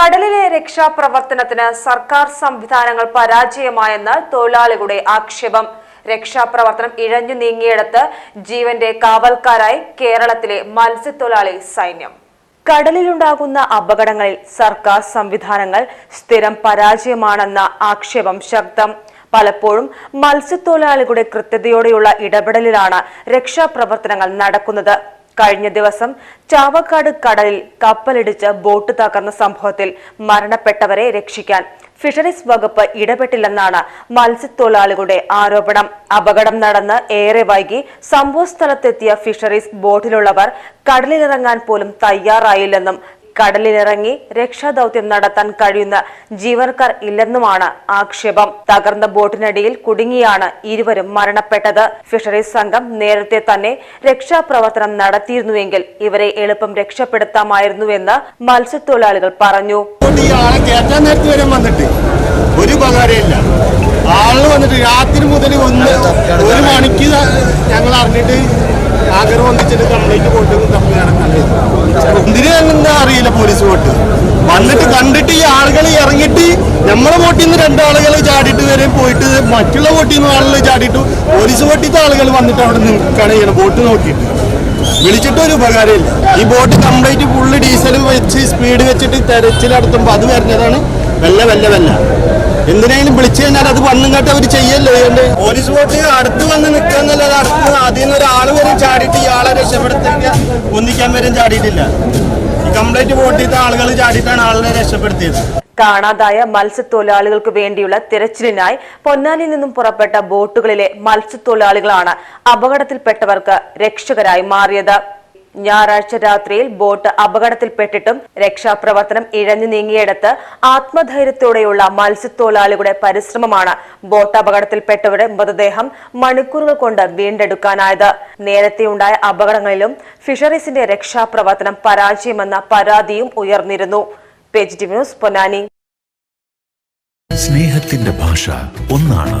കടലിലെ രക്ഷാപ്രവർത്തനത്തിന് സർക്കാർ സംവിധാനങ്ങൾ പരാജയമായെന്ന് തൊഴിലാളികളുടെ ആക്ഷേപം. രക്ഷാപ്രവർത്തനം ഇഴഞ്ഞു നീങ്ങിയെടുത്ത് ജീവന്റെ കാവൽക്കാരായി കേരളത്തിലെ മത്സ്യത്തൊഴിലാളി സൈന്യം. കടലിലുണ്ടാകുന്ന അപകടങ്ങളിൽ സർക്കാർ സംവിധാനങ്ങൾ സ്ഥിരം പരാജയമാണെന്ന ആക്ഷേപം ശക്തം. പലപ്പോഴും മത്സ്യത്തൊഴിലാളികളുടെ കൃത്യതയോടെയുള്ള ഇടപെടലിലാണ് രക്ഷാപ്രവർത്തനങ്ങൾ നടക്കുന്നത്. കഴിഞ്ഞ ദിവസം ചാവക്കാട് കടലിൽ കപ്പലിടിച്ച് ബോട്ട് തകർന്ന സംഭവത്തിൽ മരണപ്പെട്ടവരെ രക്ഷിക്കാൻ ഫിഷറീസ് വകുപ്പ് ഇടപെട്ടില്ലെന്നാണ് മത്സ്യത്തൊഴിലാളികളുടെ ആരോപണം. അപകടം നടന്ന് ഏറെ വൈകി സംഭവസ്ഥലത്തെത്തിയ ഫിഷറീസ് ബോട്ടിലുള്ളവർ കടലിലിറങ്ങാൻ പോലും തയ്യാറായില്ലെന്നും കടലിലിറങ്ങി രക്ഷാദൌത്യം നടത്താൻ കഴിയുന്ന ജീവനക്കാർ ഇല്ലെന്നുമാണ് ആക്ഷേപം. തകർന്ന ബോട്ടിനടിയിൽ കുടുങ്ങിയാണ് ഇരുവരും മരണപ്പെട്ടത്. ഫിഷറീസ് സംഘം നേരത്തെ തന്നെ രക്ഷാപ്രവർത്തനം നടത്തിയിരുന്നുവെങ്കിൽ ഇവരെ എളുപ്പം രക്ഷപ്പെടുത്താമായിരുന്നുവെന്ന് മത്സ്യത്തൊഴിലാളികൾ പറഞ്ഞു. വന്നിട്ട് ഒരു ഉപകാരമില്ല ആൾ വന്നിട്ട് രാത്രി മുതൽ ഒന്ന് ഒരു മണിക്ക് ഞങ്ങൾ അറിഞ്ഞിട്ട് ആഗ്രഹം വന്നിച്ചിട്ട് കംപ്ലൈന്റ് പോയിട്ട് തമ്മിൽ എന്തിനു എന്താ അറിയില്ല പോലീസ് വോട്ട്. വന്നിട്ട് കണ്ടിട്ട് ഈ ആളുകൾ ഇറങ്ങിയിട്ട് നമ്മളെ വോട്ടിൽ നിന്ന് രണ്ടാളുകൾ ചാടിയിട്ട് വരെ പോയിട്ട് മറ്റുള്ള വോട്ടിൽ നിന്ന് ആളുകൾ ചാടിയിട്ട് പോലീസ് വോട്ടിത്തെ ആളുകൾ വന്നിട്ട് അവിടെ നിൽക്കുകയാണ് ചെയ്യണം ബോട്ട് നോക്കിയിട്ട്. വിളിച്ചിട്ട് ഒരു ഉപകാരമില്ല. ഈ ബോട്ട് കംപ്ലീറ്റ് ഫുള്ള് ഡീസൽ വെച്ച് സ്പീഡ് വെച്ചിട്ട് തെരച്ചിൽ നടത്തുമ്പോൾ അത് വരുന്നതാണ് വെല്ല വെല്ല വെല്ല എന്തിനേലും വിളിച്ചു കഴിഞ്ഞാൽ അത് വന്നിങ്ങോട്ട് കേട്ട് അവർ ചെയ്യല്ലോ അതുകൊണ്ട് പോലീസ് ബോട്ട് അടുത്ത് വന്ന് നിൽക്കാന്നല്ലാതെ അടുത്ത് അതിൽ നിന്ന് ഒരാൾ വരും ചാടിയിട്ട് ഇയാളെ രക്ഷപ്പെടുത്തിയ ഒന്നിക്കാൻ വരും ചാടിയിട്ടില്ല. ഈ കംപ്ലീറ്റ് ചെയ്ത ആളുകൾ ചാടിയിട്ടാണ് ആളിനെ രക്ഷപ്പെടുത്തിയത്. കാണാതായ മത്സ്യത്തൊഴിലാളികൾക്ക് വേണ്ടിയുള്ള തിരച്ചിലിനായി പൊന്നാനിൽ നിന്നും പുറപ്പെട്ട ബോട്ടുകളിലെ മത്സ്യത്തൊഴിലാളികളാണ് അപകടത്തിൽപ്പെട്ടവർക്ക് രക്ഷകരായി മാറിയത്. ഞായറാഴ്ച രാത്രിയിൽ ബോട്ട് അപകടത്തിൽപ്പെട്ടിട്ടും രക്ഷാപ്രവർത്തനം ഇഴഞ്ഞു നീങ്ങിയെടുത്ത് ആത്മധൈര്യത്തോടെയുള്ള മത്സ്യത്തൊഴിലാളികളുടെ പരിശ്രമമാണ് ബോട്ട് അപകടത്തിൽപ്പെട്ടവരുടെ മൃതദേഹം മണിക്കൂറുകൾ കൊണ്ട് വീണ്ടെടുക്കാനായത്. നേരത്തെയുണ്ടായ അപകടങ്ങളിലും ഫിഷറീസിന്റെ രക്ഷാപ്രവർത്തനം പരാജയമെന്ന പരാതിയും ഉയർന്നിരുന്നു. Page news Ponnani. സ്നേഹത്തിന്റെ ഭാഷ ഒന്നാണ്.